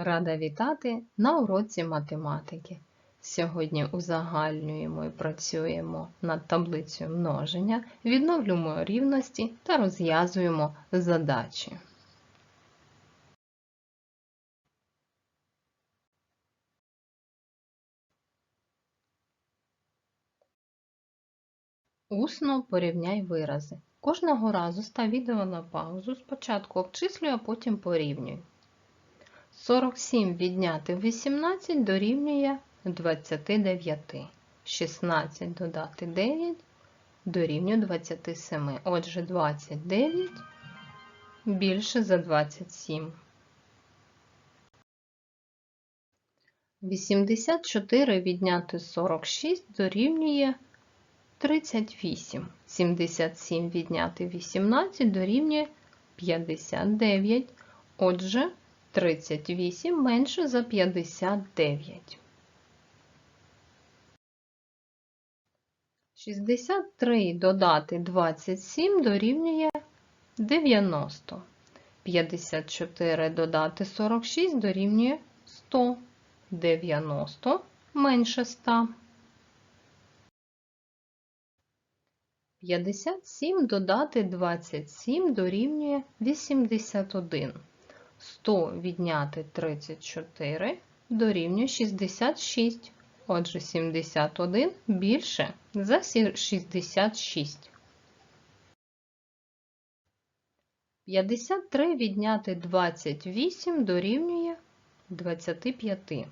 Рада вітати на уроці математики. Сьогодні узагальнюємо і працюємо над таблицею множення, відновлюємо рівності та розв'язуємо задачі. Усно порівняй вирази. Кожного разу став відео на паузу, спочатку обчислюй, а потім порівнюй. 47 відняти 18 дорівнює 29. 16 додати 9 дорівнює 27. Отже, 29 більше за 27. 84 відняти 46 дорівнює 38. 77 відняти 18 дорівнює 59. Отже, 38 менше за 59. 63 додати 27 дорівнює 90. 54 додати 46 дорівнює 100. 90 менше 100. 57 додати 27 дорівнює 81. 100 відняти 34 дорівнює 66. Отже, 71 більше за 66. 53 відняти 28 дорівнює 25.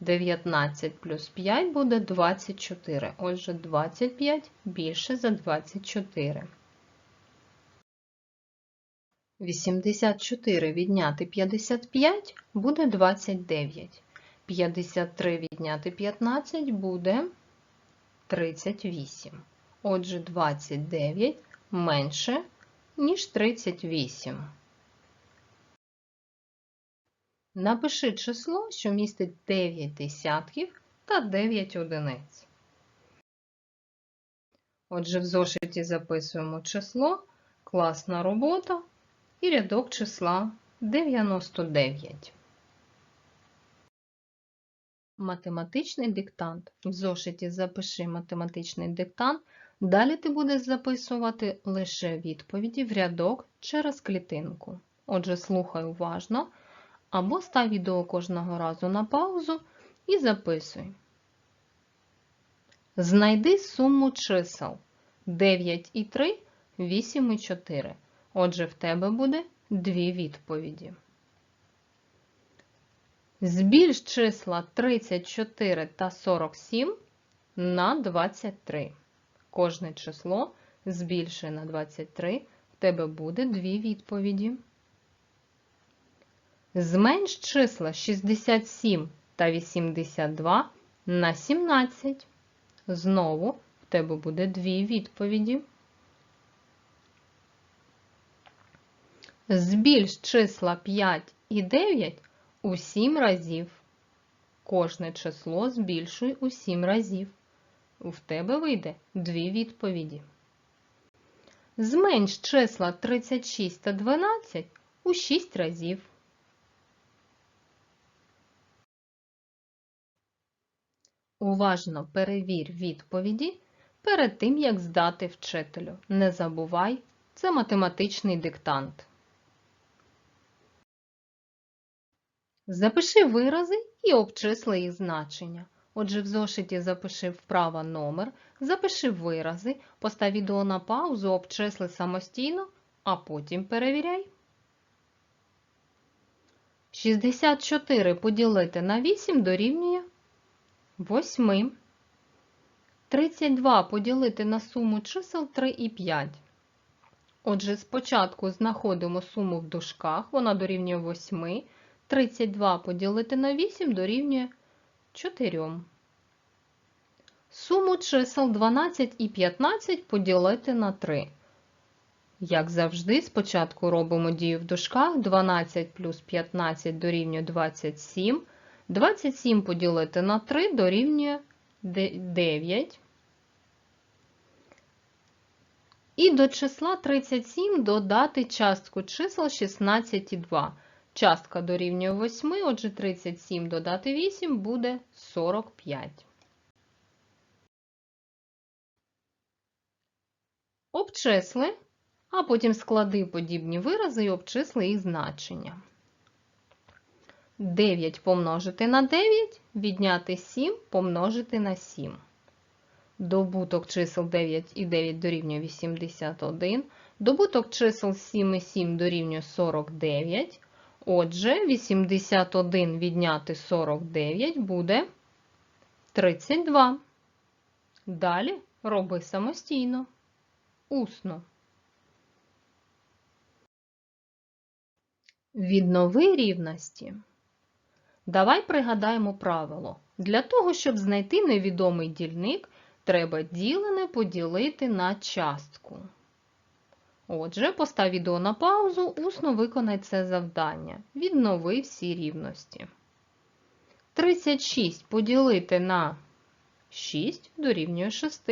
19 плюс 5 буде 24. Отже, 25 більше за 24. 84 відняти 55 буде 29. 53 відняти 15 буде 38. Отже, 29 менше, ніж 38. Напиши число, що містить 9 десятків та 9 одиниць. Отже, в зошиті записуємо число, класна робота і рядок числа 99. Математичний диктант. В зошиті запиши математичний диктант. Далі ти будеш записувати лише відповіді в рядок через клітинку. Отже, слухай уважно або став відео кожного разу на паузу і записуй. Знайди суму чисел 9 і 3, 8 і 4. Отже, в тебе буде дві відповіді. Збільш числа 34 та 47 на 23. Кожне число збільшує на 23, в тебе буде дві відповіді. Зменш числа 67 та 82 на 17. Знову в тебе буде дві відповіді. Збільш числа 5 і 9 у 7 разів. Кожне число збільшуй у 7 разів. В тебе вийде дві відповіді. Зменш числа 36 та 12 у 6 разів. Уважно перевір відповіді перед тим, як здати вчителю. Не забувай, це математичний диктант. Запиши вирази і обчисли їх значення. Отже, в зошиті запиши вправа номер, запиши вирази, постав відео на паузу, обчисли самостійно, а потім перевіряй. 64 поділити на 8 дорівнює 8. 32 поділити на суму чисел 3 і 5. Отже, спочатку знаходимо суму в дужках, вона дорівнює 8. 32 поділити на 8 дорівнює 4. Суму чисел 12 і 15 поділити на 3. Як завжди, спочатку робимо дію в дужках. 12 плюс 15 дорівнює 27. 27 поділити на 3 дорівнює 9. І до числа 37 додати частку чисел 16 і 2. Частка дорівнює 8, отже 37 додати 8 буде 45. Обчисли, а потім склади подібні вирази і обчисли їх значення. 9 помножити на 9, відняти 7 помножити на 7. Добуток чисел 9 і 9 дорівнює 81. Добуток чисел 7 і 7 дорівнює 49. Отже, 81 відняти 49 буде 32. Далі роби самостійно. Усно. Віднови рівності. Давай пригадаємо правило. Для того, щоб знайти невідомий дільник, треба ділене поділити на частку. Отже, постав відео на паузу, усно виконай це завдання. Віднови всі рівності. 36 поділити на 6 дорівнює 6.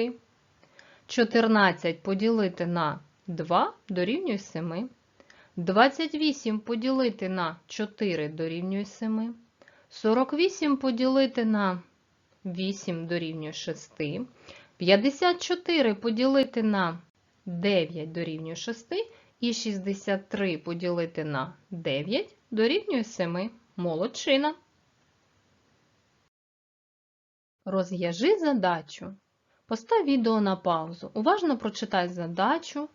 14 поділити на 2 дорівнює 7. 28 поділити на 4 дорівнює 7. 48 поділити на 8 дорівнює 6. 54 поділити на 9 дорівнює 6. І 63 поділити на 9 дорівнює 7. Молодчина. Розв'яжи задачу. Постав відео на паузу. Уважно прочитай задачу,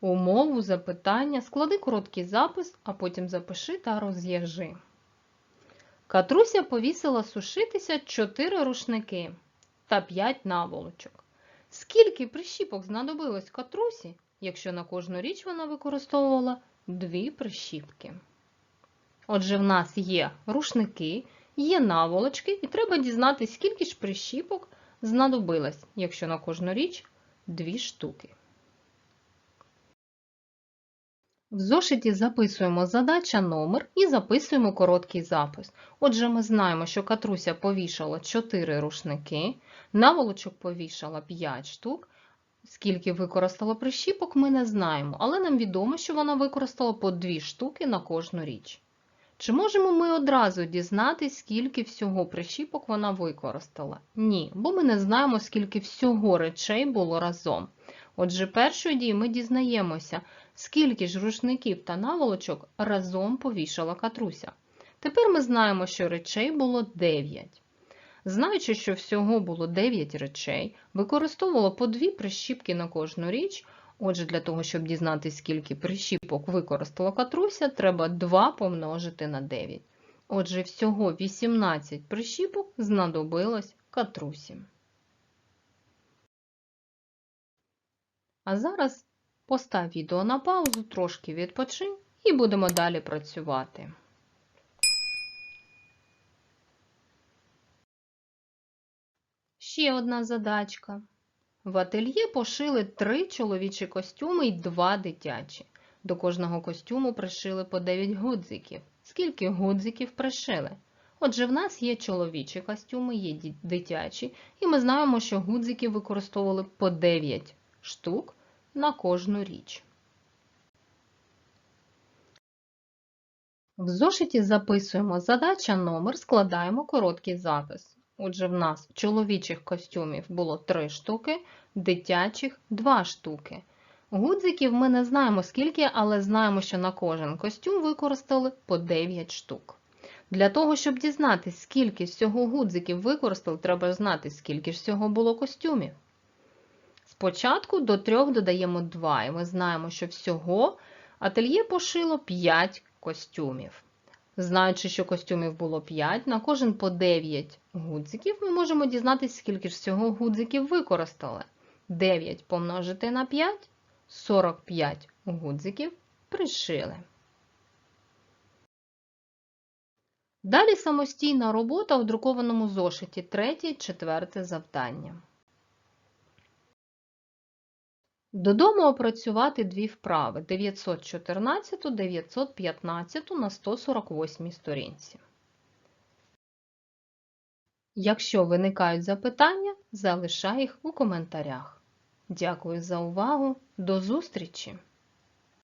умову, запитання, склади короткий запис, а потім запиши та розв'яжи. Катруся повісила сушитися 4 рушники та 5 наволочок. Скільки прищіпок знадобилось катрусі, якщо на кожну річ вона використовувала 2 прищіпки? Отже, в нас є рушники, є наволочки, і треба дізнатися, скільки ж прищіпок знадобилось, якщо на кожну річ 2 штуки. В зошиті записуємо задача номер і записуємо короткий запис. Отже, ми знаємо, що Катруся повішала 4 рушники, наволочок повішала 5 штук. Скільки використала прищіпок, ми не знаємо, але нам відомо, що вона використала по 2 штуки на кожну річ. Чи можемо ми одразу дізнатися, скільки всього прищіпок вона використала? Ні, бо ми не знаємо, скільки всього речей було разом. Отже, першою дією ми дізнаємося, скільки ж рушників та наволочок разом повішала катруся. Тепер ми знаємо, що речей було 9. Знаючи, що всього було 9 речей, використовувала по 2 прищіпки на кожну річ. Отже, для того, щоб дізнатися, скільки прищіпок використала катруся, треба 2 помножити на 9. Отже, всього 18 прищіпок знадобилось катрусі. А зараз постав відео на паузу, трошки відпочинь і будемо далі працювати. Ще одна задачка. В ательє пошили три чоловічі костюми і два дитячі. До кожного костюму пришили по 9 гудзиків. Скільки гудзиків пришили? Отже, в нас є чоловічі костюми, є дитячі, і ми знаємо, що гудзиків використовували по 9 штук на кожну річ. В зошиті записуємо задача номер, складаємо короткий запис. Отже, в нас чоловічих костюмів було 3 штуки, дитячих 2 штуки. Гудзиків ми не знаємо скільки, але знаємо, що на кожен костюм використали по 9 штук. Для того, щоб дізнатися, скільки всього гудзиків використали, треба знати, скільки ж всього було костюмів. Спочатку до 3 додаємо 2, і ми знаємо, що всього ательє пошило 5 костюмів. Знаючи, що костюмів було 5, на кожен по 9 гудзиків, ми можемо дізнатися, скільки ж всього гудзиків використали. 9 помножити на 5, 45 гудзиків пришили. Далі самостійна робота у друкованому зошиті, третє, четверте завдання. Додому опрацювати дві вправи 914, 915 на 148 сторінці. Якщо виникають запитання, залишай їх у коментарях. Дякую за увагу. До зустрічі!